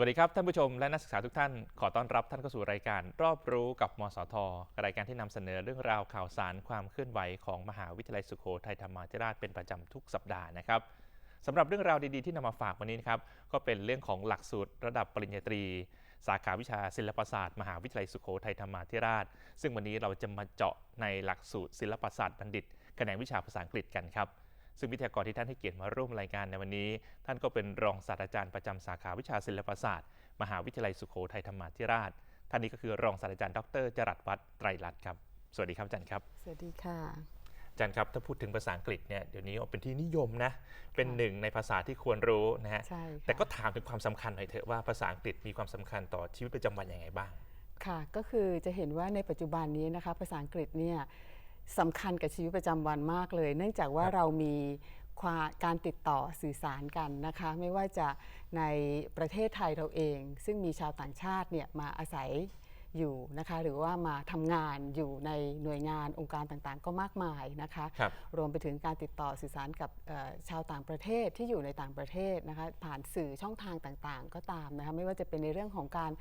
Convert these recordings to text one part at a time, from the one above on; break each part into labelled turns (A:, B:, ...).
A: วัสดีครับท่านผู้ชมและนักศึกษาทุกท่าน ขอต้อนรับท่านเข้าสู่รายการรอบรู้กับมสท รายการที่นำเสนอเรื่องราวข่าวสารความเคลื่อนไหวของมหาวิทยาลัยสุโขทัยธรรมาธิราชเป็นประจำทุกสัปดาห์นะครับสำหรับเรื่องราวดีๆที่นำมาฝากวันนี้นะครับก็เป็นเรื่องของหลักสูตรระดับปริญญาตรี สาขาวิชาศิลปศาสตร์ มหาวิทยาลัยสุโขทัยธรรมาธิราช ซึ่งวันนี้เราจะมาเจาะในหลักสูตรศิลปศาสตร์บัณฑิตแขนงวิชาภาษาอังกฤษกันครับ ซึ่งวิทยากรที่ท่านให้เกียรติมาร่วมรายการในวันนี้ ท่านก็เป็นรองศาสตราจารย์ประจำสาขาวิชาศิลปศาสตร์ มหาวิทยาลัยสุโขทัยธรรมาธิราช ท่านนี้ก็คือรองศาสตราจารย์ดรจรัสวัฒน์ไตรรัตน์ครับ สวัสดีครับอาจารย์ครับ
B: สวัสดีค่ะ
A: อาจารย์ครับถ้าพูดถึงภาษาอังกฤษเนี่ยเดี๋ยวนี้เป็นที่นิยมนะเป็นหนึ่งในภาษาที่ควรรู้นะฮะ
B: ใช่ค่ะ
A: แต่ก็ถามถึงความสำคัญหน่อยเถอะว่าภาษาอังกฤษมีความสำคัญต่อชีวิตประจำวันยังไงบ้าง
B: ค่ะก็คือจะเห็นว่าในปัจจุบันนี้นะคะภาษาอังกฤษเนี่ย สำคัญกับชีวิตประจำวันมากเลย เนื่องจากว่า
A: ครับ
B: เรามีความการติดต่อสื่อสารกันนะคะ ไม่ว่าจะในประเทศไทยเราเอง ซึ่งมีชาวต่างชาติเนี่ยมาอาศัยอยู่นะคะ หรือว่ามาทำงานอยู่ในหน่วยงานองค์การต่างๆ ก็มากมายนะคะ
A: ครับ
B: รวมไปถึงการติดต่อสื่อสารกับเอ่อชาวต่างประเทศที่อยู่ในต่างประเทศนะคะ ผ่านสื่อช่องทางต่างๆ ก็ตามนะคะ ไม่ว่าจะเป็นในเรื่องของการ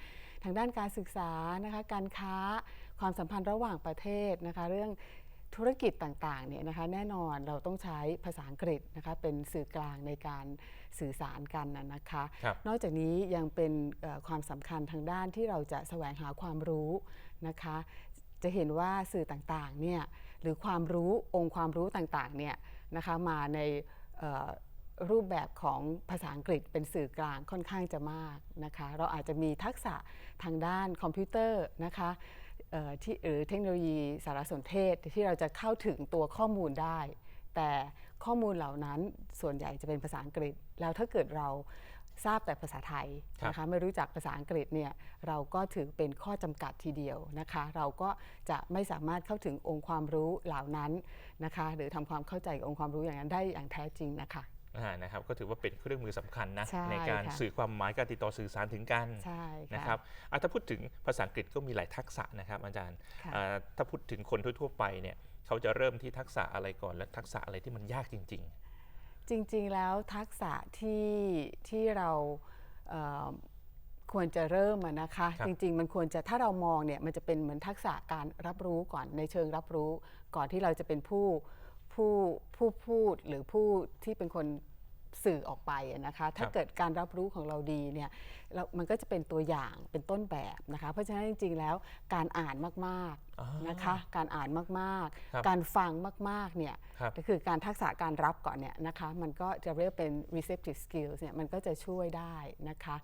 B: ทางด้านการศึกษานะคะ การค้าความสัมพันธ์ระหว่างประเทศนะคะ เรื่อง ธุรกิจต่างๆเนี่ยนะคะแน่นอนเราต้องใช้ภาษาอังกฤษนะคะเป็นสื่อกลางในการสื่อสารกันนะนะคะ
A: ครับ
B: นอกจากนี้ยังเป็นเอ่อความสำคัญทางด้านที่เราจะแสวงหาความรู้นะคะ จะเห็นว่าสื่อต่างๆเนี่ยหรือความรู้องค์ความรู้ต่างๆเนี่ยนะคะมาในเอ่อรูปแบบของภาษาอังกฤษเป็นสื่อกลางค่อนข้างจะมากนะคะ เราอาจจะมีทักษะทางด้านคอมพิวเตอร์นะคะเอ่อ ที่หรือเทคโนโลยีสารสนเทศที่เราจะเข้าถึงตัวข้อมูลได้ แต่ข้อมูลเหล่านั้นส่วนใหญ่จะเป็นภาษาอังกฤษ แล้วถ้าเกิดเราทราบแต่ภาษาไทยนะคะไม่รู้จักภาษาอังกฤษเนี่ยเราก็ถือเป็นข้อจำกัดทีเดียวนะคะ เราก็จะไม่สามารถเข้าถึงองค์ความรู้เหล่านั้นนะคะ หรือทำความเข้าใจองค์ความรู้อย่างนั้นได้อย่างแท้จริงนะคะ
A: นะครับก็ถือว่าเป็นเครื่องมือสำคัญนะ
B: ใช่
A: การ
B: ค่ะ
A: สื่อความหมายการติดต่อสื่อสารถึงกัน
B: ใช่
A: นะค
B: ค่ะ
A: รับอะถ้าพูดถึงภาษาอังกฤษก็มีหลายทักษะนะครับ อาจารย์
B: ค่ะ
A: อ่าถ้าพูดถึงคนทั่วๆไปเนี่ยเขาจะเริ่มที่ทักษะอะไรก่อน และทักษะอะไรที่มันยากจริง
B: จริง ๆ แล้วทักษะที่ที่เราเอ่อควรจะเริ่มอะนะคะ
A: ครับ
B: จริง ๆ มันควรจะถ้าเรามองเนี่ยมันจะเป็นเหมือนทักษะการรับรู้ก่อนในเชิงรับรู้ ก่อนที่เราจะเป็นผู้ ผู้ผู้พูดหรือผู้ที่เป็นคน สื่อออกไปอะนะคะ ถ้า
A: ครับ
B: เกิดการรับรู้ของเราดีเนี่ยเรามันก็จะเป็นตัวอย่างเป็นต้นแบบนะคะ เพราะฉะนั้นจริงๆแล้วการอ่านมาก
A: อ๋อ
B: ๆนะคะ การอ่านมาก
A: ครับ
B: ๆการฟังมากๆเนี่ย
A: ครับ
B: ก็คือการทักษะการรับก่อนเนี่ยนะคะมันก็จะเรียกเป็น receptive skills เนี่ยมันก็จะช่วยได้นะคะ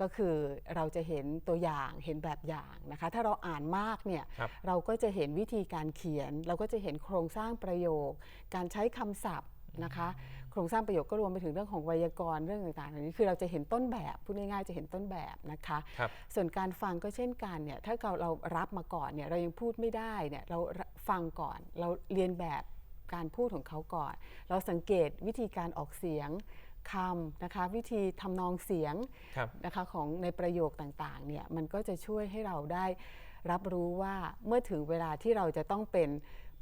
B: ก็คือเราจะเห็นตัวอย่างเห็นแบบอย่างนะคะ ถ้าเราอ่านมากเนี่ย
A: ครับ
B: เราก็จะเห็นวิธีการเขียน เราก็จะเห็นโครงสร้างประโยค การใช้คำศัพท์นะคะ โครงสร้างประโยคก็รวมไปถึงเรื่องของไวยากรณ์เรื่องต่างๆเหล่านี้คือเราจะเห็นต้นแบบพูดง่ายๆจะเห็นต้นแบบนะคะ
A: ครับ
B: ส่วนการฟังก็เช่นกันเนี่ยถ้าเราเรารับมาก่อนเนี่ยเรายังพูดไม่ได้เนี่ยเราฟังก่อนเราเรียนแบบการพูดของเขาก่อน เราสังเกตวิธีการออกเสียงคำนะคะวิธีทำนองเสียง
A: ครับ
B: นะคะของในประโยคต่างๆเนี่ยมันก็จะช่วยให้เราได้รับรู้ว่าเมื่อถึงเวลาที่เราจะต้องเป็น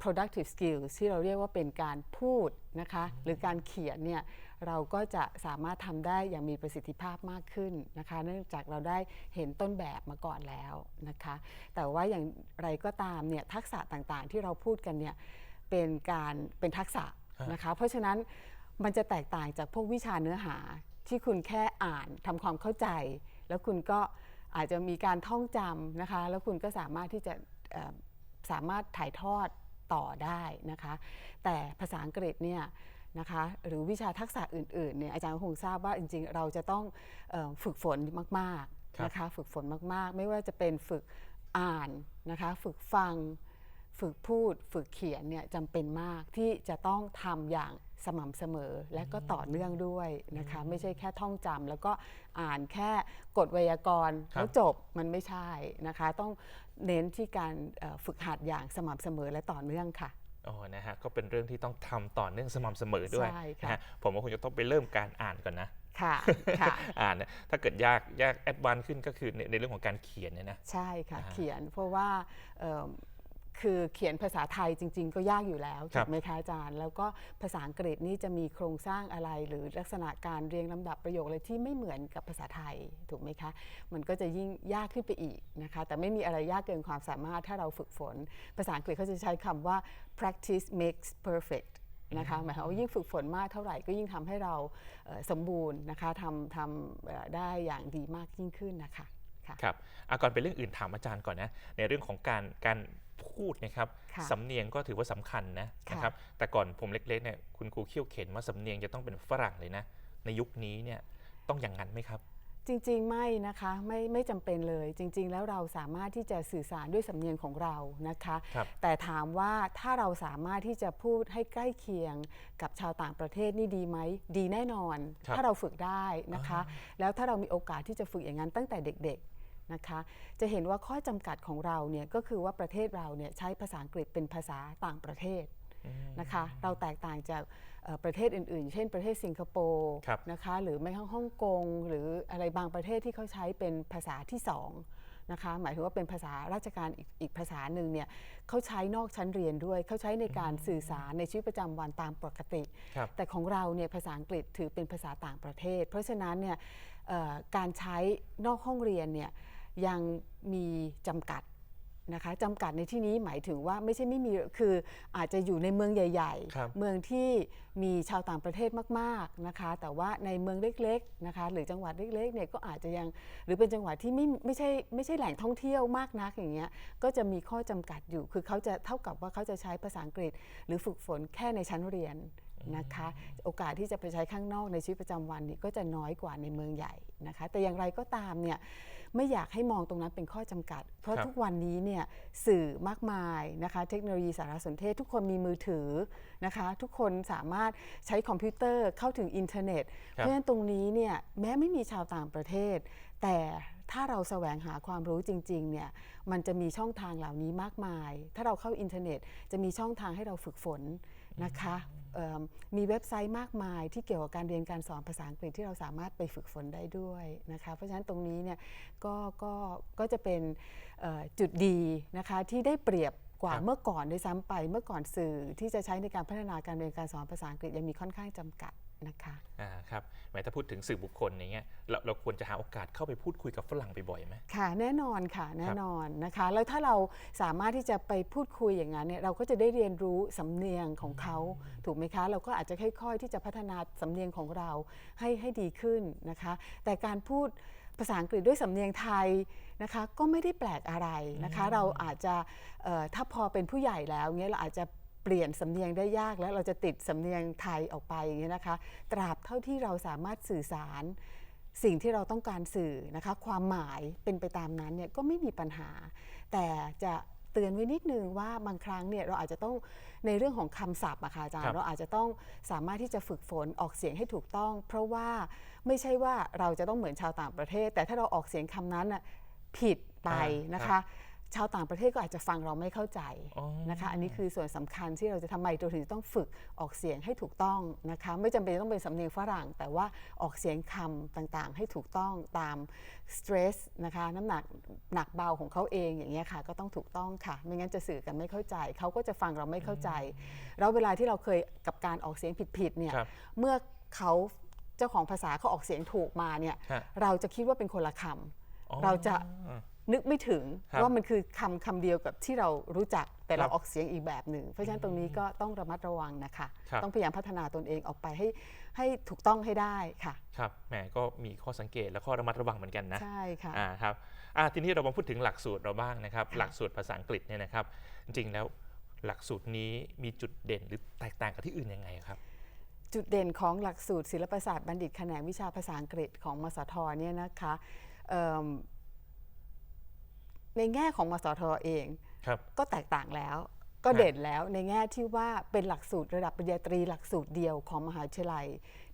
B: productive skills ที่เราเรียกว่าเป็นการพูดนะคะหรือการเขียนเนี่ยเราก็จะสามารถทำได้อย่างมีประสิทธิภาพมากขึ้นนะคะ เนื่องจากเราได้เห็นต้นแบบมาก่อนแล้วนะคะ แต่ว่าอย่างไรก็ตามเนี่ยทักษะต่างๆ ที่เราพูดกันเนี่ยเป็นการเป็นทักษะนะคะ เพราะฉะนั้นมันจะแตกต่างจากพวกวิชาเนื้อหาที่คุณแค่อ่านทำความเข้าใจ แล้วคุณก็อาจจะมีการท่องจำนะคะ แล้วคุณก็สามารถที่จะเอ่อสามารถถ่ายทอด ต่อได้นะคะ แต่ภาษาอังกฤษเนี่ยนะคะหรือวิชาทักษะอื่นๆเนี่ยอาจารย์ก็คงทราบว่าจริงๆ เราจะต้องเออฝึกฝนมาก
A: ครับ
B: ๆนะคะฝึกฝนมากๆ ไม่ว่าจะเป็นฝึกอ่านนะคะฝึกฟัง ฝึกพูด ฝึกเขียนเนี่ยจำเป็นมากที่จะต้องทำอย่างสม่ำเสมอและก็ต่อเนื่องด้วยนะคะไม่ใช่แค่ท่องจำแล้วก็อ่านแค่กฎไวยากรณ์
A: ครับ
B: แล้วจบมันไม่ใช่นะคะ ต้อง เน้นที่การเอ่อฝึกหัดอย่างสม่ำเสมอและต่อเนื่องค่ะ
A: อ๋อนะฮะ ก็เป็นเรื่องที่ต้องทำต่อเนื่องสม่ำเสมอด้วย
B: ใช่ค่ะ
A: นะฮะผมว่าคงจะต้องไปเริ่มการอ่านก่อนนะ
B: ค่ะ ค่ะ
A: อ่านเนี่ยถ้าเกิดยากยากแอดวานซ์ขึ้นก็คือในในเรื่องของการเขียนเนี่ยนะ
B: ใช่ค่ะ
A: อ่า
B: เขียนเพราะว่าเอิ่ม คือเขียนภาษาไทยจริง ๆ ก็ยากอยู่แล้ว
A: ครั
B: ถู
A: บ
B: กไหมคะอาจารย์ แล้วก็ภาษาอังกฤษนี่จะมีโครงสร้างอะไร หรือลักษณะการเรียงลำดับประโยคอะไรที่ไม่เหมือนกับภาษาไทยถูกไหมคะ มันก็จะยิ่งยากขึ้นไปอีกนะคะ แต่ไม่มีอะไรยากเกินความสามารถถ้าเราฝึกฝน ภาษาอังกฤษเขาจะใช้คำว่า practice makes perfect นะคะหมายความว่ายิ่งฝึกฝนมากเท่าไหร่ก็ยิ่งทำให้เราเอ่อสมบูรณ์นะคะทำทำเอ่อได้อย่างดีมากยิ่งขึ้นนะคะค่ะ
A: ครับอะก่อนเป็นเรื่องอื่นถามอาจารย์ก่อนนะในเรื่องของการการ พูดนะครับ
B: ค่ะ
A: สำเนียงก็ถือว่าสำคัญนะ
B: ค่ะ
A: นะครับแต่ก่อนผมเล็กๆเนี่ยคุณครูเขี่ยวเข็นว่าสำเนียงจะต้องเป็นฝรั่งเลยนะ ในยุคนี้เนี่ยต้องอย่างนั้นไหมครับ
B: จริงๆ ไม่นะคะไม่ไม่จำเป็นเลย จริง ๆ แล้วเราสามารถที่จะสื่อสารด้วยสำเนียงของเรานะคะ
A: ครับ
B: แต่ถามว่าถ้าเราสามารถที่จะพูดให้ใกล้เคียงกับชาวต่างประเทศนี่ดีไหมดีแน่นอน
A: ครับ
B: ถ้าเราฝึกได้นะคะ แล้วถ้าเรามีโอกาสที่จะฝึกอย่างนั้นตั้งแต่เด็กๆ นะคะ จะเห็นว่าข้อจำกัดของเราเนี่ยก็คือว่าประเทศเราเนี่ยใช้ภาษาอังกฤษเป็นภาษาต่างประเทศนะคะ เราแตกต่างจากเอ่อประเทศอื่นๆ เช่นประเทศสิงคโปร์
A: ครับ
B: นะคะหรือไม่ทั้งฮ่องกงหรืออะไรบางประเทศที่เขาใช้เป็นภาษาที่สองนะคะหมายถึงว่าเป็นภาษาราชการอีกอีกภาษาหนึ่งเนี่ยเขาใช้นอกชั้นเรียนด้วย เขาใช้ในการสื่อสารในชีวิตประจำวันตามปกติ
A: ครับ
B: แต่ของเราเนี่ยภาษาอังกฤษถือเป็นภาษาต่างประเทศ เพราะฉะนั้นเนี่ยเอ่อการใช้นอกห้องเรียนเนี่ย ยังมีจำกัดนะคะจำกัดในที่นี้หมายถึงว่าไม่ใช่ไม่มีคืออาจจะอยู่ในเมืองใหญ่
A: ครับ
B: ๆ เมืองที่มีชาวต่างประเทศมากๆนะคะ แต่ว่าในเมืองเล็กๆนะคะ หรือจังหวัดเล็กๆเนี่ยก็อาจจะยังหรือเป็นจังหวัดที่ไม่ไม่ใช่ไม่ใช่แหล่งท่องเที่ยวมากนักอย่างเงี้ยก็จะมีข้อจำกัดอยู่ คือเขาจะเท่ากับว่าเขาจะใช้ภาษาอังกฤษ หรือฝึกฝนแค่ในชั้นเรียนนะคะ โอกาสที่จะไปใช้ข้างนอกในชีวิตประจำวันนี่ก็จะน้อยกว่าในเมืองใหญ่นะคะ แต่อย่างไรก็ตามเนี่ย ไม่อยากให้มองตรงนั้นเป็นข้อจำกัด เพราะ
A: ครับ
B: ทุกวันนี้เนี่ยสื่อมากมายนะคะเทคโนโลยีสารสนเทศ ทุกคนมีมือถือนะคะ ทุกคนสามารถใช้คอมพิวเตอร์เข้าถึงอินเทอร์เน็ต เพราะฉะนั้นตรงนี้เนี่ยแม้ไม่มีชาวต่างประเทศ แต่ถ้าเราแสวงหาความรู้จริงๆ เนี่ย มันจะมีช่องทางเหล่านี้มากมาย ถ้าเราเข้าอินเทอร์เน็ต จะมีช่องทางให้เราฝึกฝนนะคะเอิ่ มมีเว็บไซต์มากมายที่เกี่ยวกับการเรียนการสอนภาษาอังกฤษที่เราสามารถไปฝึกฝนได้ด้วยนะคะเพราะฉะนั้นตรงนี้เนี่ยก็ก็ก็จะเป็นเอ่อจุดดีนะคะที่ได้เปรียบกว่า
A: ครับ
B: เมื่อก่อนด้วยซ้ำไปเมื่อก่อนสื่อที่จะใช้ในการพัฒนาการเรียนการสอนภาษาอังกฤษยังมีค่อนข้างจำกัด นะคะ
A: อ่าครับแหมถ้าพูดถึงสื่อบุคคลอย่างเงี้ยเราเราควรจะหาโอกาสเข้าไปพูดคุยกับฝรั่งบ่อยๆไหม
B: ค่ะแน่นอนค่ะแน่นอนนะคะ แล้วถ้าเราสามารถที่จะไปพูดคุยอย่างนั้นเนี่ยเราก็จะได้เรียนรู้สำเนียงของเขาถูกไหมคะ เราก็อาจจะค่อยๆ ที่จะพัฒนาสำเนียงของเราให้ให้ดีขึ้นนะคะ แต่การพูดภาษาอังกฤษด้วยสำเนียงไทยนะคะ ก็ไม่ได้แปลกอะไรนะคะ เราอาจจะเอ่อถ้าพอเป็นผู้ใหญ่แล้วเงี้ยเราอาจจะเปลี่ยนสำเนียงได้ยากแล้วเราจะติดสำเนียงไทยออกไปอย่างเงี้ยนะคะ ตราบเท่าที่เราสามารถสื่อสารสิ่งที่เราต้องการสื่อนะคะ ความหมายเป็นไปตามนั้นเนี่ยก็ไม่มีปัญหา แต่จะเตือนไว้นิดนึงว่าบางครั้งเนี่ยเราอาจจะต้องในเรื่องของคำศัพท์อะค่ะอาจาร
A: ครั
B: ย์
A: บ
B: เราอาจจะต้องสามารถที่จะฝึกฝนออกเสียงให้ถูกต้อง เพราะว่าไม่ใช่ว่าเราจะต้องเหมือนชาวต่างประเทศ แต่ถ้าเราออกเสียงคำนั้นน่ะผิดไปนะคะ ชาวต่างประเทศก็อาจจะฟังเราไม่เข้าใจ
A: อ๋อ
B: นะคะ อันนี้คือส่วนสำคัญที่เราจะทำไมเราถึงต้องฝึกออกเสียงให้ถูกต้องนะคะ ไม่จำเป็นต้องเป็นสำเนียงฝรั่ง แต่ว่าออกเสียงคำต่างๆ ให้ถูกต้องตามสเตรสนะคะน้ำหนักหนักเบาของเขาเองอย่างเงี้ยค่ะก็ต้องถูกต้องค่ะ ไม่งั้นจะสื่อกันไม่เข้าใจ เขาก็จะฟังเราไม่เข้าใจ แล้วเวลาที่เราเคยกับการออกเสียงผิดๆเนี่ย
A: ครับ
B: เมื่อเขาเจ้าของภาษาเขาออกเสียงถูกมาเนี่ย
A: ฮะ
B: เราจะคิดว่าเป็นคนละค
A: อ๋อำ
B: เราจะ นึกไม่ถึง
A: ครับ
B: ว่ามันคือคำคำเดียวกับที่เรารู้จักแต่เรา
A: ครับ
B: ออกเสียงอีกแบบหนึ่ง เพราะฉะนั้นตรงนี้ก็ต้องระมัดระวังนะคะ
A: ครับ
B: ต้องพยายามพัฒนาตนเองออกไปให้ให้ถูกต้องให้ได้ค่ะ
A: ครับแหมก็มีข้อสังเกตและข้อระมัดระวังเหมือนกันนะ
B: ใช่ค่ะ
A: อ่าครับอ่าทีนี้เรามาพูดถึงหลักสูตรเราบ้างนะครับหลักสูตรภาษาอังกฤษเนี่ยนะครับ จริงๆแล้วหลักสูตรนี้มีจุดเด่นหรือแตกต่างกับที่อื่นยังไงครับ
B: จุดเด่นของหลักสูตรศิลปศาสตร์บัณฑิตแขนงวิชาภาษาอังกฤษของมสทเนี่ยนะคะเอิ่ม ในแง่ของมสทเอง
A: ครับ
B: ก็แตกต่างแล้ว ก็เด่นแล้วในแง่ที่ว่าเป็นหลักสูตรระดับปริญญาตรีหลักสูตรเดียวของมหาวิทยาลัย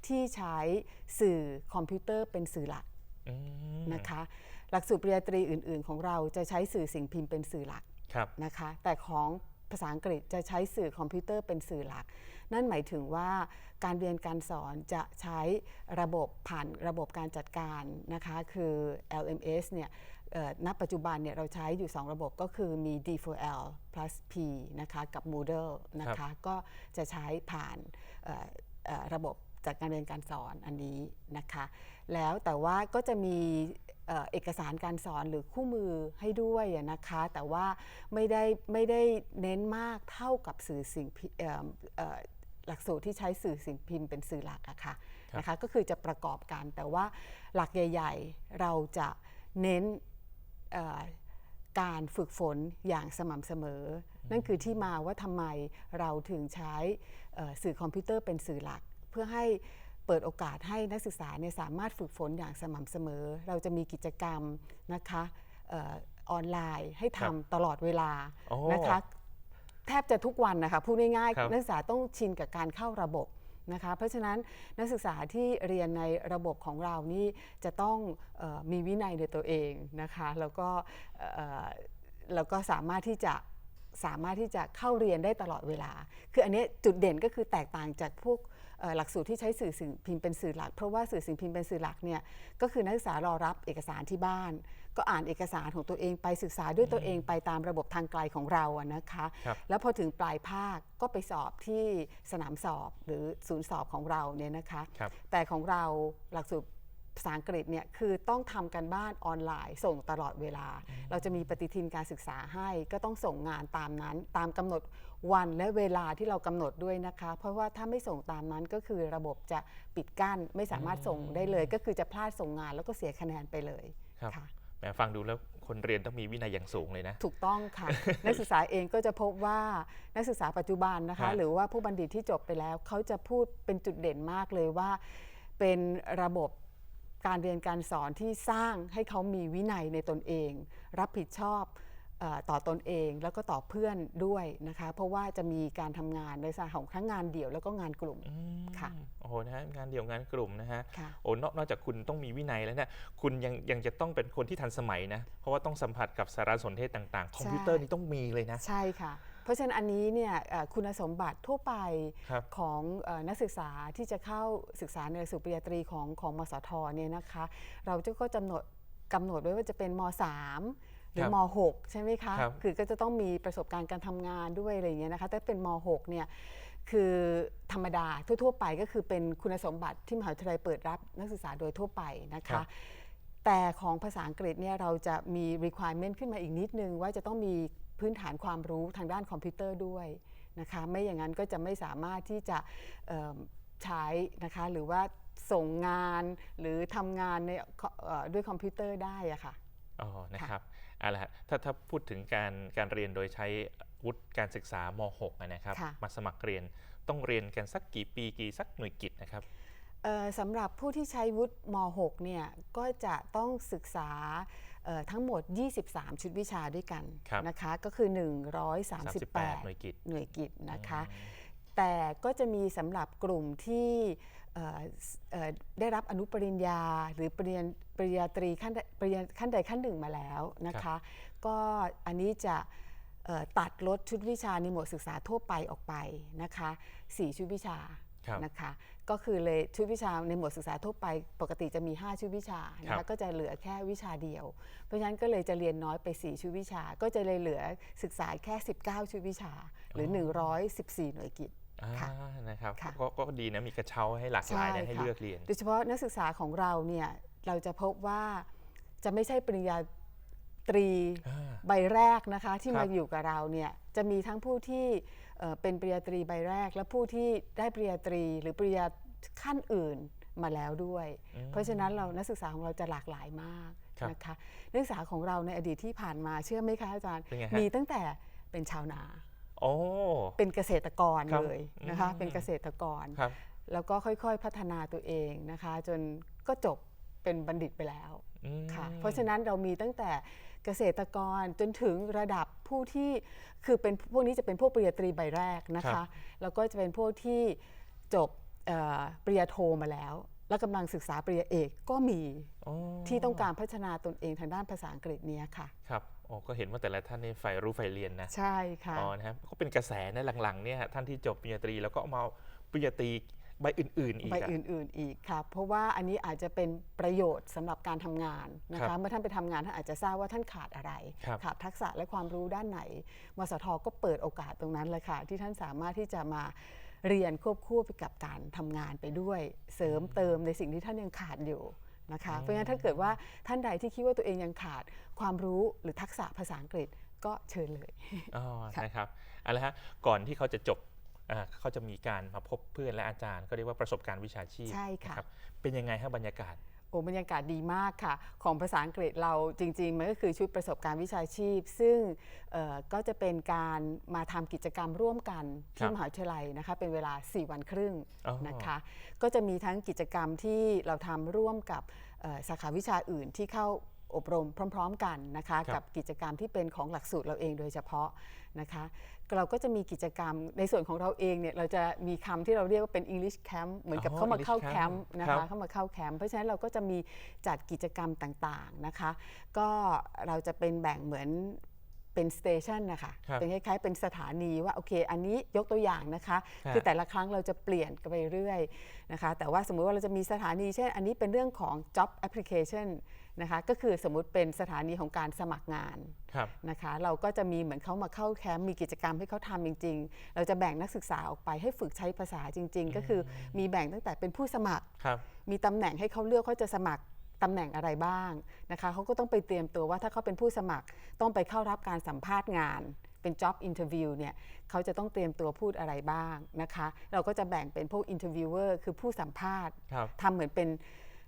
B: ที่ใช้สื่อคอมพิวเตอร์เป็นสื่อหลัก
A: อืม
B: นะคะ หลักสูตรปริญญาตรีอื่น ๆ ของเราจะใช้สื่อสิ่งพิมพ์เป็นสื่อหลัก
A: ครับ
B: นะคะ แต่ของภาษาอังกฤษจะใช้สื่อคอมพิวเตอร์เป็นสื่อหลัก นั่นหมายถึงว่าการเรียนการสอนจะใช้ระบบผ่านระบบการจัดการนะคะ คือ LMS เนี่ยเอ่อ ณปัจจุบันเนี่ยเราใช้อยู่ 2 ระบบก็คือมี D4L plus P นะคะกับ Moodle นะคะก็จะใช้ผ่านเอ่อเอ่อระบบจัดการเรียนการสอนอันนี้นะคะ แล้วแต่ว่าก็จะมีเอ่อเอกสารการสอนหรือคู่มือให้ด้วยอะนะคะ แต่ว่าไม่ได้ไม่ได้เน้นมากเท่ากับสื่อสิ่งพิเอ่อเอ่อหลักสูตรที่ใช้สื่อสิ่งพิมพ์เป็นสื่อหลักอะค่ะ
A: ครับ
B: นะคะ ก็คือจะประกอบกันแต่ว่าหลักใหญ่ ๆ เราจะเน้นเอ่อ การฝึกฝนอย่างสม่ำเสมอ นั่นคือที่มาว่าทำไมเราถึงใช้เอ่อสื่อคอมพิวเตอร์เป็นสื่อหลัก เพื่อให้เปิดโอกาสให้นักศึกษาเนี่ยสามารถฝึกฝนอย่างสม่ำเสมอ เราจะมีกิจกรรมนะคะเออออนไลน์ให้
A: ครับ
B: ทำตลอดเวลา
A: โอ้
B: นะคะแทบจะทุกวันนะคะพูดง่าย
A: ครับ
B: ๆนักศึกษาต้องชินกับการเข้าระบบ นะคะเพราะฉะนั้นนักศึกษาที่เรียนในระบบของเรานี่จะต้องออมีวินัยในตัวเองนะคะแล้วก็เอ่อแล้วก็สามารถที่จะสามารถที่จะเข้าเรียนได้ตลอดเวลา คืออันนี้จุดเด่นก็คือแตกต่างจากพวกหลักสูตรที่ใช้สื่อสิ่งพิมพ์เป็นสื่อหลัก เพราะว่าสื่อสิ่งพิมพ์เป็นสื่อหลักเนี่ยก็คือนักศึกษารอรับเอกสารที่บ้าน ก็อ่านเอกสารของตัวเองไปศึกษาด้วยตัวเองไปตามระบบทางไกลของเราอะนะคะ
A: ครับ
B: แล้วพอถึงปลายภาคก็ไปสอบที่สนามสอบหรือศูนย์สอบของเราเนี่ยนะคะ
A: ครับ
B: แต่ของเราหลักสูตรภาษาอังกฤษเนี่ยคือต้องทำกันบ้านออนไลน์ส่งตลอดเวลา เราจะมีปฏิทินการศึกษาให้ ก็ต้องส่งงานตามนั้น ตามกำหนดวันและเวลาที่เรากำหนดด้วยนะคะ เพราะว่าถ้าไม่ส่งตามนั้นก็คือระบบจะปิดกั้นไม่สามารถส่งได้เลย ก็คือจะพลาดส่งงานแล้วก็เสียคะแนนไปเลย
A: ครับ
B: ค่ะ
A: แหมฟังดูแล้วคนเรียนต้องมีวินัยอย่างสูงเลยนะ
B: ถูกต้องค่ะ นักศึกษาเองก็จะพบว่านักศึกษาปัจจุบันนะ
A: ครั
B: คะ
A: บ
B: หรือว่าผู้บัณฑิตที่จบไปแล้ว เขาจะพูดเป็นจุดเด่นมากเลยว่า เป็นระบบการเรียนการสอนที่สร้างให้เขามีวินัยในตนเอง รับผิดชอบ เออต่อตนเองแล้วก็ต่อเพื่อนด้วยนะคะ เพราะว่าจะมีการทำงานในสายของทั้งงานเดี่ยวแล้วก็งานกลุ่ม
A: อืม
B: ค่ะ
A: โอ้โหนะฮะงานเดี่ยวงานกลุ่มนะฮะ
B: ค่ะ
A: โอ้นอกนอกจากคุณต้องมีวินัยแล้วเนี่ยคุณยังยังจะต้องเป็นคนที่ทันสมัยนะเพราะว่าต้องสัมผัสกับสารสนเทศต่างๆ คอมพิวเตอร์นี่ต้องมีเลยนะ
B: ใช่ค่ะเพราะฉะนั้นอันนี้เนี่ยเอ่อคุณสมบัติทั่วไป
A: ครับ
B: ของเออนักศึกษาที่จะเข้าศึกษาในหลักสูตรปริญญาตรีของของมสทเนี่ยนะคะ เราจะก็กำหนดกำหนดไว้ว่าจะเป็นม 3 หรือ
A: ครับ
B: ม6 ใช่ไหมคะ
A: ครับ
B: คือก็จะต้องมีประสบการณ์การทำงานด้วยอะไรอย่างเงี้ยนะคะแต่เป็นม 6 เนี่ยคือธรรมดาทั่ว ๆ ไปก็คือเป็นคุณสมบัติที่มหาวิทยาลัยเปิดรับนักศึกษาโดยทั่วไปนะ
A: ครั
B: คะ
A: บ
B: แต่ของภาษาอังกฤษเนี่ยเราจะมี requirement ขึ้นมาอีกนิดนึง ว่าจะต้องมีพื้นฐานความรู้ทางด้านคอมพิวเตอร์ด้วยนะคะไม่อย่างนั้นก็จะไม่สามารถที่จะเอิ่มใช้นะคะหรือว่าส่งงานหรือทำงานในเอ่อด้วยคอมพิวเตอร์ได้อะค่ะ
A: อ๋อ นะครับ เอาละฮะถ้าถ้าพูดถึงการการเรียนโดยใช้วุฒิการศึกษาม6อะนะครับ
B: ค่ะ
A: มาสมัครเรียนต้องเรียนกันสักกี่ปีกี่สักหน่วยกิจนะครับ
B: เอ่อสำหรับผู้ที่ใช้วุฒิม .6 เนี่ยก็จะต้องศึกษาเอ่อทั้งหมด 23 ชุดวิชาด้วยกัน
A: ครับ
B: นะคะก็คือ
A: 38
B: 138
A: หน่วยกิจ
B: หน่วยกิจนะคะ แต่ก็จะมีสำหรับกลุ่มที่เอ่อเอ่อ ได้รับอนุปริญญา หรือปริญญาปริญญาตรีขั้นใดปริญญาขั้นใดขั้นหนึ่งมาแล้วนะ
A: ครั
B: คะ
A: บ
B: ก็อันนี้จะเอ่อตัดลดชุดวิชาในหมวดศึกษาทั่วไปออกไปนะคะ4ชุดวิชา
A: ครับ
B: นะคะก็คือเลยชุดวิชาในหมวดศึกษาทั่วไป ปกติจะมี 5 ชุดวิชานะ
A: ครั
B: คะ
A: บ
B: ก็จะเหลือแค่วิชาเดียว เพราะฉะนั้นก็เลยจะเรียนน้อยไป 4 ชุดวิชา ก็จะเลยเหลือศึกษาแค่ 19 ชุดวิชา หรือ 114 หน่วยกิจ
A: อ่า
B: ค่ะ
A: นะครับ
B: ค่ะ
A: ก็ก็ดีนะมีกระเช้าให้หลากหลายนะให้
B: ค่ะ
A: เลือกเรียน
B: โดยเฉพาะนักศึกษาของเราเนี่ยเราจะพบว่าจะไม่ใช่ปริญญาตรี
A: อ่า
B: ใบแรกนะคะ ที่
A: ครั
B: มา
A: บ
B: อยู่กับเราเนี่ยจะมีทั้งผู้ที่เอ่อเป็นปริญญาตรีใบแรก และผู้ที่ได้ปริญญาตรีหรือปริญญาขั้นอื่นมาแล้วด้วย เพราะฉะนั้นเรานักศึกษาของเราจะหลากหลายมาก
A: ครับ
B: นะคะนักศึกษาของเราในอดีตที่ผ่านมาเชื่อไหมคะอาจารย์
A: เป็นไงฮะ
B: มีตั้งแต่เป็นชาวนา
A: โอ้
B: เป็นเกษตรกร
A: ครับ
B: เลยนะคะ
A: อืม
B: เป็นเกษตรกร
A: ครับ
B: แล้วก็ค่อยๆพัฒนาตัวเองนะคะ จนก็จบเป็นบัณฑิตไปแล้ว
A: อืม
B: ค่ะ เพราะฉะนั้นเรามีตั้งแต่เกษตรกรจนถึงระดับผู้ที่คือเป็นพวกนี้จะเป็นพวกปริญญาตรีใบแรกนะ
A: ครั
B: คะ
A: บ
B: แล้วก็จะเป็นพวกที่จบเอ่อปริญญาโทมาแล้ว และกำลังศึกษาปริญญาเอกก็มี
A: อ๋อ
B: ที่ต้องการพัฒนาตนเองทางด้านภาษาอังกฤษเนี้ยค่ะ
A: ครับอ๋อ ก็เห็นว่าแต่ละท่านนี่ใฝ่รู้ใฝ่เรียนนะ
B: ใช่ค่ะ
A: อ๋อนะครับก็เป็นกระแสนะหลังๆเนี่ยท่านที่จบปริญญาตรีแล้วก็เอามาปริญญาตรีใบอื่น ๆ อีก
B: ใบ
A: อะ
B: อื่น ๆ อีกค่ะ เพราะว่าอันนี้อาจจะเป็นประโยชน์สำหรับการทำงานนะ
A: ครั
B: คะ
A: บ
B: เมื่อท่านไปทำงานท่านอาจจะทราบว่าท่านขาดอะไร
A: ครับ
B: ขาดทักษะและความรู้ด้านไหน มสทก็เปิดโอกาสตรงนั้นเลยค่ะ ที่ท่านสามารถที่จะมาเรียนควบคู่ไปกับการทำงานไปด้วย เสริมเติมในสิ่งที่ท่านยังขาดอยู่ นะคะ เพราะฉะนั้นถ้าเกิดว่าท่านใดที่คิดว่าตัวเองยังขาดความรู้หรือทักษะภาษาอังกฤษก็เชิญเลย
A: อ๋อ
B: ค่ะ
A: นะครับเอาละฮะก่อนที่เขาจะจบอ่าเขาจะมีการมาพบเพื่อนและอาจารย์ ก็เรียกว่าประสบการณ์วิชาชีพ
B: ใช่ค่ะ
A: นรับเป็นยังไงฮะบรรยากาศ
B: โอ้บรรยากาศดีมากค่ะ ของภาษาอังกฤษเราจริง ๆ มันก็คือชุดประสบการณ์วิชาชีพ ซึ่งเอ่อก็จะเป็นการมาทำกิจกรรมร่วมกัน
A: ครั
B: ที่
A: บ
B: มหาวิทยาลัยนะคะเป็นเวลา 4 วันครึ่ง
A: อ๋อ
B: นะคะ ก็จะมีทั้งกิจกรรมที่เราทำร่วมกับเอ่อสาขาวิชาอื่นที่เข้า อบรมพร้อม ๆ กันนะคะ
A: ครับ
B: กับกิจกรรมที่เป็นของหลักสูตรเราเองโดยเฉพาะนะคะเราก็จะมีกิจกรรมในส่วนของเราเองเนี่ยเราจะมีคำที่เราเรียกว่าเป็น English Camp เหมือนกับ
A: อ๋อ
B: เข้ามา
A: English
B: เข้า
A: Camp
B: แคมป์นะ
A: ครั
B: คะ
A: บ
B: เข้ามาเข้าแคมป์เพราะฉะนั้นเราก็จะมีจัดกิจกรรมต่างๆนะคะก็เราจะเป็นแบ่งเหมือนเป็นสเตชันนะคะ
A: ครับ
B: เป็นคล้ายๆ เป็นสถานีว่าโอเค อันนี้ยกตัวอย่างนะคะ
A: ฮะ
B: คือแต่ละครั้งเราจะเปลี่ยนกันไปเรื่อยนะคะ แต่ว่าสมมุติว่าเราจะมีสถานีเช่น อันนี้เป็นเรื่องของ job application นะคะก็คือสมมุติเป็นสถานีของการสมัครงาน
A: ครับ
B: นะคะเราก็จะมีเหมือนเขามาเข้าแคมป์มีกิจกรรมให้เขาทำจริง ๆ เราจะแบ่งนักศึกษาออกไปให้ฝึกใช้ภาษาจริง ๆ ก็คือมีแบ่งตั้งแต่เป็นผู้สมัคร
A: ครับ
B: มีตำแหน่งให้เขาเลือกเขาจะสมัครตำแหน่งอะไรบ้างนะคะเขาก็ต้องไปเตรียมตัวว่าถ้าเขาเป็นผู้สมัครต้องไปเข้ารับการสัมภาษณ์งานเป็น job interview เนี่ยเขาจะต้องเตรียมตัวพูดอะไรบ้างนะคะ เราก็จะแบ่งเป็นพวก interviewer คือผู้สัมภาษณ์
A: ครับ
B: ทำเหมือนเป็น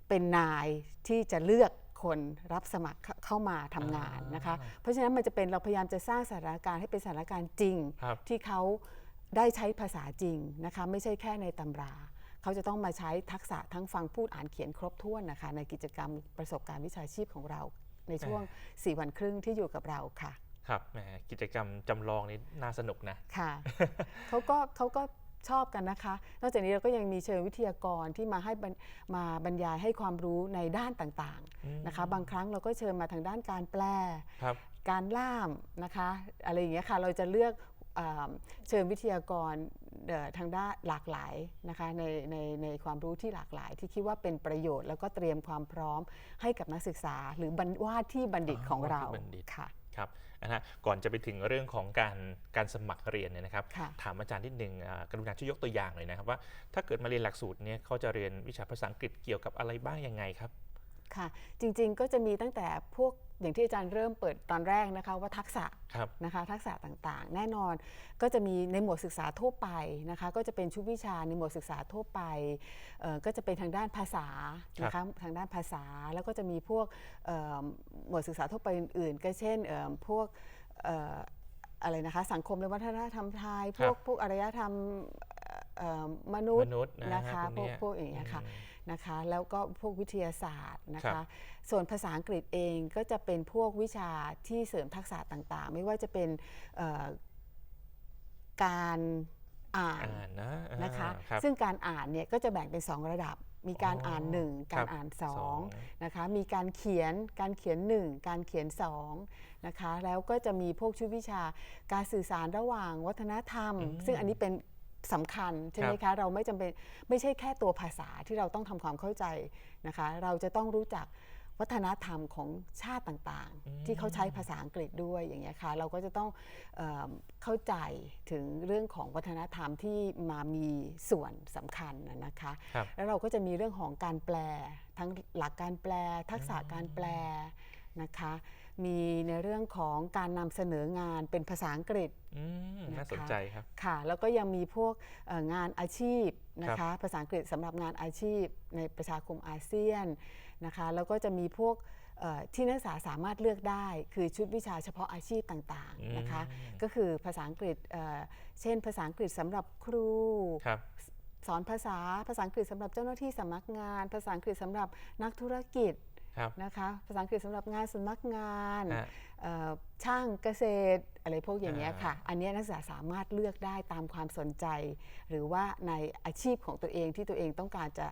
B: เป็นนายที่จะเลือก คนรับสมัครเข้าเข้ามาทำงานนะคะ เพราะฉะนั้นมันจะเป็นเราพยายามจะสร้างสถานการณ์ให้เป็นสถานการณ์จริง
A: ครับ
B: ที่เขาได้ใช้ภาษาจริงนะคะ ไม่ใช่แค่ในตำรา เขาจะต้องมาใช้ทักษะทั้งฟังพูดอ่านเขียนครบถ้วนนะคะ ในกิจกรรมประสบการณ์วิชาชีพของเรา ในช่วง 4 วันครึ่งที่อยู่กับเราค่ะ
A: ครับแหมกิจกรรมจำลองนี่น่าสนุกนะ
B: ค่ะ เขาก็เขาก็ ชอบกันนะคะ นอกจากนี้เราก็ยังมีเชิญวิทยากรที่มาให้บรรมาบรรยายให้ความรู้ในด้านต่างๆนะคะ บางครั้งเราก็เชิญมาทางด้านการแปล
A: ครับ
B: การล่ามนะคะอะไรอย่างเงี้ยค่ะเราจะเลือกอ่าเชิญวิทยากรเอ่อทางด้านหลากหลายนะคะในในในความรู้ที่หลากหลาย ที่คิดว่าเป็นประโยชน์ แล้วก็เตรียมความพร้อมให้กับนักศึกษา หรือบรรว่าที่บัณฑิต
A: อ๋อ
B: ของเรา
A: ว่าที่บัณฑิต
B: ค่ะ
A: ครับ นะฮะก่อนจะไปถึงเรื่องของการการสมัครเรียนเนี่ยนะครับ
B: ค่ะ
A: ถามอาจารย์นิดนึงอ่ากรุณาช่วยยกตัวอย่างหน่อยนะครับว่าถ้าเกิดมาเรียนหลักสูตรเนี่ยเขาจะเรียนวิชาภาษาอังกฤษเกี่ยวกับอะไรบ้างยังไงครับ
B: ค่ะจริงๆก็จะมีตั้งแต่พวก อย่างที่อาจารย์เริ่มเปิดตอนแรกนะคะว่าทักษะ
A: ครับ
B: นะคะทักษะต่างๆ แน่นอนก็จะมีในหมวดศึกษาทั่วไปนะคะก็จะเป็นชุดวิชาในหมวดศึกษาทั่วไปเอ่อก็จะเป็นทางด้านภาษานะคะทางด้านภาษาแล้วก็จะมีพวกเอ่อหมวดศึกษาทั่วไปอื่นๆ ก็เช่นเอิ่มพวกเอ่ออะไรนะคะสังคมและวัฒนธรรมไทยพวกพวกอารยธรรมเอ่อมนุษย์
A: มนุษย์นะฮะ
B: นะคะ
A: พ
B: พ
A: ว
B: ว
A: ก
B: ก
A: เนี้ย
B: พวกอย่างเงี้ยค่ะ
A: อืม
B: นะคะแล้วก็พวกวิทยาศาสตร์นะ
A: ครั
B: คะ
A: บ
B: ส่วนภาษาอังกฤษเองก็จะเป็นพวกวิชาที่เสริมทักษะต่างๆ ไม่ว่าจะเป็นเอ่อการอ่าน
A: อ่านนะอ่า
B: นะคะ
A: รับ
B: ซึ่งการอ่านเนี่ยก็จะแบ่งเป็น 2 ระดับ มีการ
A: อ๋ออ่
B: อ่าน1การ
A: ครับ
B: อ่าน
A: สอง
B: 2นะคะ มีการเขียนการเขียน 1 การเขียน2นะคะแล้วก็จะมีพวกชุดวิชาการสื่อสารระหว่างวัฒนธรรมซึ่งอันนี้เป็น สำคัญใช่ไหมคะเราไม่จำเป็นไม่ใช่แค่ตัวภาษาที่เราต้องทำความเข้าใจนะคะ เราจะต้องรู้จักวัฒนธรรมของชาติต่างๆ ที่เขาใช้ภาษาอังกฤษด้วยอย่างเงี้ยค่ะเราก็จะต้องเออเข้าใจถึงเรื่องของวัฒนธรรมที่มามีส่วนสำคัญนะนะคะ
A: ครับ
B: แล้วเราก็จะมีเรื่องของการแปล ทั้งหลักการแปล ทักษะการแปลนะคะ มีในเรื่องของการนำเสนองานเป็นภาษาอังกฤษ
A: อืม
B: นะคะ
A: น่าสนใจครับ
B: ค่ะ แล้วก็ยังมีพวกเอ่องานอาชีพนะ
A: ครั
B: คะ
A: บ
B: ภาษาอังกฤษสำหรับงานอาชีพในประชาคมอาเซียนนะคะแล้วก็จะมีพวกเอ่อที่นักศึกษาสามารถเลือกได้ คือชุดวิชาเฉพาะอาชีพต่างๆนะคะก็คือภาษาอังกฤษเอ่อเช่น ภาษาอังกฤษสำหรับครู
A: ครับ
B: สอนภาษาภาษาอังกฤษสำหรับเจ้าหน้าที่สำนักงาน ภาษาอังกฤษสำหรับนักธุรกิจ
A: ครับ
B: นะคะภาษาอังกฤษสำหรับงานสำนักงาน
A: ฮะ
B: เอ่อช่างเกษตรอะไรพวกอย่างเงี้ยค่ะ
A: อ่า
B: อันเนี้ยนักศึกษาสามารถเลือกได้ตามความสนใจ หรือว่าในอาชีพของตัวเองที่ตัวเองต้องการจะ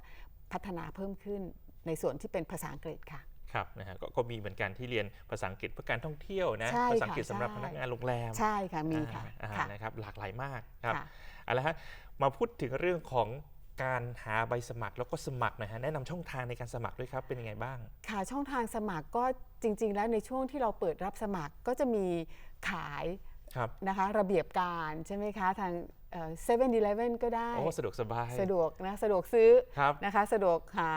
B: พัฒนาเพิ่มขึ้นในส่วนที่เป็นภาษาอังกฤษค่ะ
A: ครับนะฮะก็ก็มีเหมือนกันที่เรียนภาษาอังกฤษเพื่อการท่องเที่ยวนะ
B: ใช่
A: ภาษาอังกฤษ
B: ค่ะ
A: สำหรับ
B: ใช่
A: พนักงานโรงแรม
B: ใช่ค่ะมีค่ะ
A: อ่า
B: ค่ะ
A: นะครับหลากหลายมากครับ
B: ค่ะ
A: เอาละฮะมาพูดถึงเรื่องของ การหาใบสมัครแล้วก็สมัครหนะฮะแนะนำช่องทางในการสมัครด้วยครับเป็นยังไงบ้าง
B: ค่ะช่องทางสมัครก็จริง ๆ แล้วในช่วงที่เราเปิดรับสมัครก็จะมีขาย
A: ครับ
B: นะคะระเบียบการใช่ไหมคะทางเซเว่นดีเลฟเว่นก็ได้
A: โอ้สะดวกสบาย
B: สะดวกนะสะดวกซื้อ
A: ครับ
B: นะคะสะดวกหา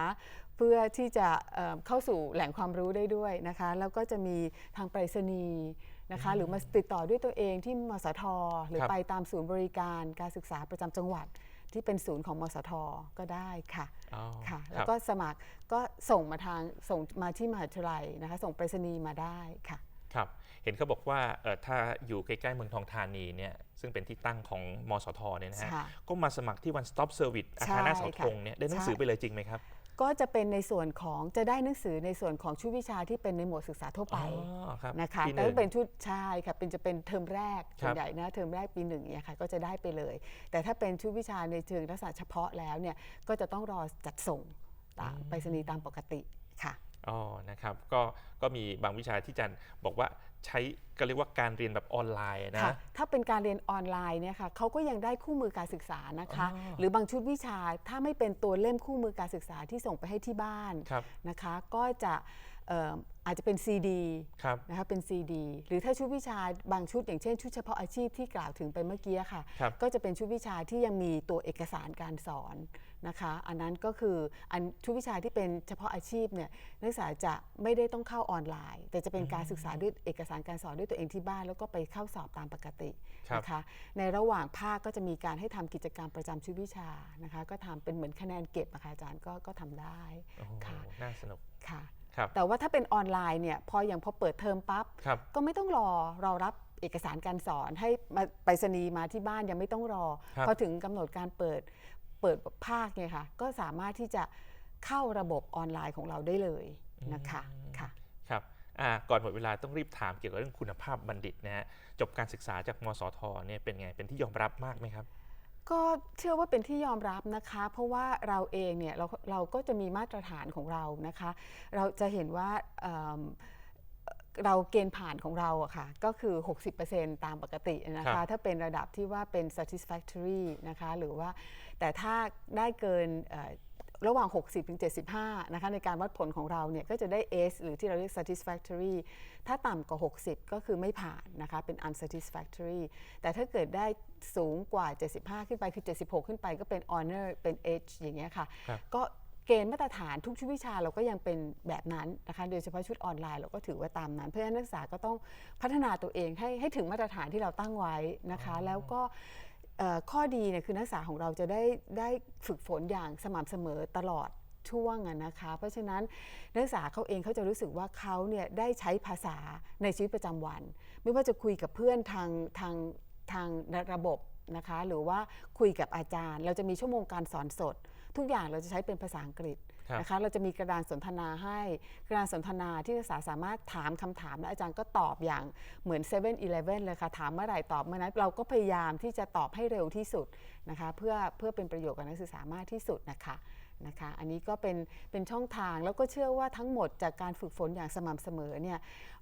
B: เพื่อที่จะเอ่อเข้าสู่แหล่งความรู้ได้ด้วยนะคะแล้วก็จะมีทางไปรษณีย์นะคะหรือมาติดต่อด้วยตัวเองที่มสท หรือ
A: ครับ
B: ไปตามศูนย์บริการการศึกษาประจำจังหวัด ที่เป็นศูนย์ของมสทก็ได้ค่ะ
A: อ๋อ
B: ค่ะ
A: ค
B: แล้ว
A: รับ
B: ก็สมัครก็ส่งมาทางส่งมาที่มหาวิทยาลัยนะคะ ส่งไปรษณีย์มาได้ค่ะ
A: ครับ เห็นเขาบอกว่าเอ่อถ้าอยู่ใกล้ๆเมืองทองธานีเนี่ยซึ่งเป็นที่ตั้งของมสทเนี่ยนะฮะ
B: ค่ะ
A: ก็มาสมัครที่ One Stop Service อาคารหน้าเสาธงเนี่ยได้หนังสือ
B: ใช่
A: ไปเลยจริงไหมครับ
B: ก็จะเป็นในส่วนของจะได้หนังสือในส่วนของชุดวิชาที่เป็นในหมวดศึกษาทั่วไป
A: อ๋อครับ
B: นะคะ
A: ที่ห
B: แต่
A: นึ่
B: ถ้างเป็นชุดชายค่ะเป็นจะเป็นเทอมแรก
A: ครับ
B: ส่วนใหญ่นะเทอมแรกปีหนึ่งเนี่ยค่ะก็จะได้ไปเลย แต่ถ้าเป็นชุดวิชาในเชิงลักษณะเฉพาะแล้วเนี่ยก็จะต้องรอจัดส่งตามไปรษณีย์ตามปกติค่ะ
A: อ๋อนะครับก็ก็มีบางวิชาที่อาจันบอกว่า ใช้ก็เรียกว่าการเรียนแบบออนไลน์นะ
B: ค่ะถ้าเป็นการเรียนออนไลน์เนี่ยค่ะเขาก็ยังได้คู่มือการศึกษานะคะ
A: อ๋อ
B: หรือบางชุดวิชาถ้าไม่เป็นตัวเล่มคู่มือการศึกษาที่ส่งไปให้ที่บ้าน
A: ครับ
B: นะคะ ก็จะเอ่ออาจจะเป็นซีดี
A: ครับ
B: นะคะเป็นซีดีหรือถ้าชุดวิชาบางชุด อย่างเช่น ชุดเฉพาะอาชีพที่กล่าวถึงไปเมื่อกี้ค่ะ
A: ครับ
B: ก็จะเป็นชุดวิชาที่ยังมีตัวเอกสารการสอน นะคะอันนั้นก็คืออันชุดวิชาที่เป็นเฉพาะอาชีพเนี่ยนักศึกษาจะไม่ได้ต้องเข้าออนไลน์ แต่จะเป็นการศึกษาด้วยเอกสารการสอนด้วยตัวเองที่บ้าน แล้วก็ไปเข้าสอบตามปกติ
A: ครับ
B: นะคะในระหว่างภาคก็จะมีการให้ทำกิจกรรมประจำชุดวิชานะคะก็ทำเป็นเหมือนคะแนนเก็บอะค่ะอาจารย์ก็ก็ทำได้
A: โอ้โห
B: ค่ะ
A: น่าสนุก
B: ค่ะ
A: ครับ
B: แต่ว่าถ้าเป็นออนไลน์เนี่ยพออย่างพอเปิดเทอมปั๊บ
A: ครับ
B: ก็ไม่ต้องรอเรารับเอกสารการสอนให้มาไปรษณีย์มาที่บ้านยังไม่ต้องรอ
A: ครับ
B: พอถึงกำหนดการเปิด เปิดภาคเนี่ยค่ะก็สามารถที่จะเข้าระบบออนไลน์ของเราได้เลยนะคะค่ะ
A: ครับอ่าก่อนหมดเวลาต้องรีบถามเกี่ยวกับเรื่องคุณภาพบัณฑิตนะฮะจบการศึกษาจากมสทเนี่ยเป็นไงเป็นที่ยอมรับมากไหมครับ
B: ก็เชื่อว่าเป็นที่ยอมรับนะคะ เพราะว่าเราเองเนี่ยเราเราก็จะมีมาตรฐานของเรานะคะ เราจะเห็นว่า เอิ่มเราเกณฑ์ผ่านของเราอะค่ะก็คือ 60%ตามปกตินะ
A: ครั
B: คะ
A: บ
B: ถ้าเป็นระดับที่ว่าเป็น satisfactory นะคะหรือว่าแต่ถ้าได้เกินเอ่อระหว่าง 60ถึง75นะคะในการวัดผลของเราเนี่ยก็จะได้ S หรือที่เราเรียก satisfactory ถ้าต่ำกว่า 60 ก็คือไม่ผ่านนะคะเป็น unsatisfactory แต่ถ้าเกิดได้สูงกว่า 75 ขึ้นไปคือ 76 ขึ้นไปก็เป็น honor เป็น H อย่างเงี้ยค่ะ
A: ครับ
B: ก็ เกณฑ์มาตรฐานทุกชุดวิชาเราก็ยังเป็นแบบนั้นนะคะ โดยเฉพาะชุดออนไลน์เราก็ถือว่าตามนั้น เพราะฉะนั้นนักศึกษาก็ต้องพัฒนาตัวเองให้ให้ถึงมาตรฐานที่เราตั้งไว้นะคะ แล้วก็เอ่อข้อดีเนี่ยคือนักศึกษาของเราจะได้ได้ฝึกฝนอย่างสม่ำเสมอตลอดช่วงอะนะคะ เพราะฉะนั้นนักศึกษาเขาเองเขาจะรู้สึกว่าเขาเนี่ยได้ใช้ภาษาในชีวิตประจำวัน ไม่ว่าจะคุยกับเพื่อนทางทางทางระบบนะคะ หรือว่าคุยกับอาจารย์ เราจะมีชั่วโมงการสอนสด ทุกอย่างเราจะใช้เป็นภาษาอังกฤษ
A: ครับ
B: นะคะเราจะมีกระดานสนทนาให้กระดานสนทนาที่นักศึกษาสามารถถามคำถามและอาจารย์ก็ตอบอย่างเหมือน7 e เ e ่ e อเลยค่ะถามเมื่อไหร่ตอบเมื่อนั้นเราก็พยายามที่จะตอบให้เร็วที่สุดนะคะเพื่อเพื่อเป็นประโยชน์กับนักศึกษามากที่สุดนะคะนะคะอันนี้ก็เป็นเป็นช่องทางแล้วก็เชื่อว่าทั้งหมดจากการฝึกฝนอย่างสม่ำเสมอเนี่ย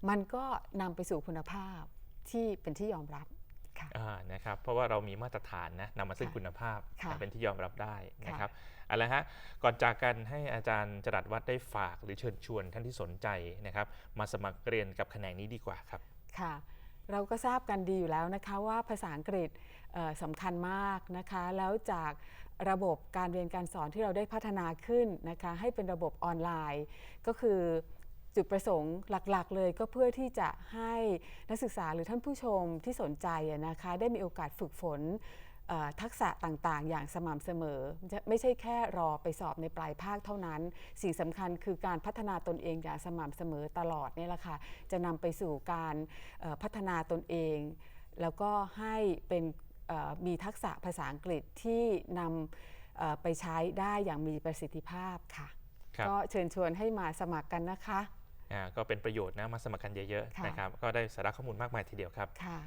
B: มันก็นำไปสู่คุณภาพที่เป็นที่ยอมรับค่ะ
A: อ่า นะครับเพราะว่าเรามีมาตรฐานนะนำมาซึ่ง
B: ค่ะ
A: คุณภาพ
B: ค่ะ
A: เป็นที่ยอมรับได้นะ
B: ค่ะ
A: ครับเอาละฮะก่อนจากกันให้อาจารย์จรัสวัดได้ฝากหรือเชิญชวนท่านที่สนใจนะครับมาสมัครเรียนกับแขนงนี้ดีกว่าครับ
B: ค่ะเราก็ทราบกันดีอยู่แล้วนะคะว่าภาษาอังกฤษเอ่อสำคัญมากนะคะ แล้วจากระบบการเรียนการสอนที่เราได้พัฒนาขึ้นนะคะให้เป็นระบบออนไลน์ ก็คือ จุดประสงค์หลักๆ เลยก็เพื่อที่จะให้นักศึกษาหรือท่านผู้ชมที่สนใจอะนะคะได้มีโอกาสฝึกฝนเอ่อทักษะต่างๆ อย่างสม่ำเสมอจะไม่ใช่แค่รอไปสอบในปลายภาคเท่านั้น สิ่งสำคัญคือการพัฒนาตนเองอย่างสม่ำเสมอตลอดเนี่ยแหละค่ะจะนำไปสู่การเอ่อพัฒนาตนเอง แล้วก็ให้เป็นเอ่อมีทักษะภาษาอังกฤษที่นำเอ่อไปใช้ได้อย่างมีประสิทธิภาพค่ะ
A: ครับ
B: ก็เชิญชวนให้มาสมัครกันนะคะ
A: อ่าก็เป็นประโยชน์นะมาสมัครกันเยอะ
B: ค่ะ
A: ๆนะครับก็ได้สาระข้อมูลมากมายทีเดียวครับ
B: ค่ะ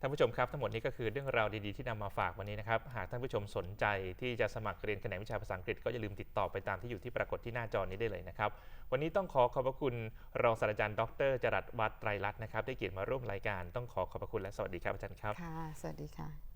A: ท่านผู้ชมครับทั้งหมดนี้ก็คือเรื่องราวดีๆที่นำมาฝากวันนี้นะครับหากท่านผู้ชมสนใจที่จะสมัครเรียนแขนงวิชาภาษาอังกฤษก็อย่าลืมติดต่อไปตามที่อยู่ที่ปรากฏที่หน้าจอนี้ได้เลยนะครับ วันนี้ต้องขอขอบพระคุณรองศาสตราจารย์ดรจรัสวัฒน์ไตรรัตน์นะครับได้เกียรติมาร่วมรายการต้องขอขอบพระคุณและสวัสดีครับอาจารย์ครับ
B: ค่ะสวัสดีค่ะ